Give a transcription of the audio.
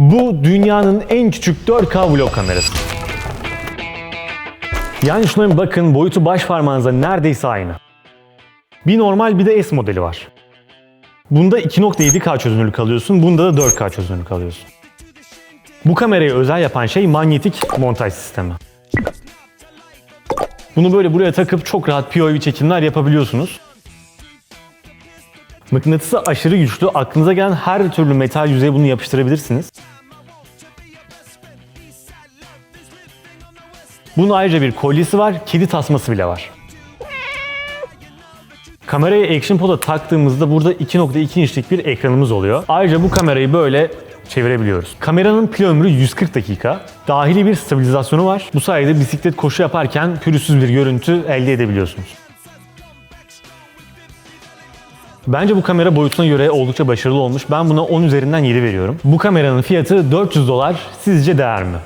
Bu dünyanın en küçük 4K vlog kamerası. Yani şuna bir bakın boyutu baş parmağınıza neredeyse aynı. Bir normal bir de S modeli var. Bunda 2.7K çözünürlük alıyorsun, bunda da 4K çözünürlük alıyorsun. Bu kamerayı özel yapan şey manyetik montaj sistemi. Bunu böyle buraya takıp çok rahat POV çekimler yapabiliyorsunuz. Mıknatısı aşırı güçlü. Aklınıza gelen her türlü metal yüzeye bunu yapıştırabilirsiniz. Bunun ayrıca bir kolyesi var, kedi tasması bile var. Kamerayı Action Pod'a taktığımızda burada 2.2 inçlik bir ekranımız oluyor. Ayrıca bu kamerayı böyle çevirebiliyoruz. Kameranın pil ömrü 140 dakika. Dahili bir stabilizasyonu var. Bu sayede bisiklet koşu yaparken pürüzsüz bir görüntü elde edebiliyorsunuz. Bence bu kamera boyutuna göre oldukça başarılı olmuş. Ben buna 10 üzerinden 7 veriyorum. Bu kameranın fiyatı 400 dolar. Sizce değer mi?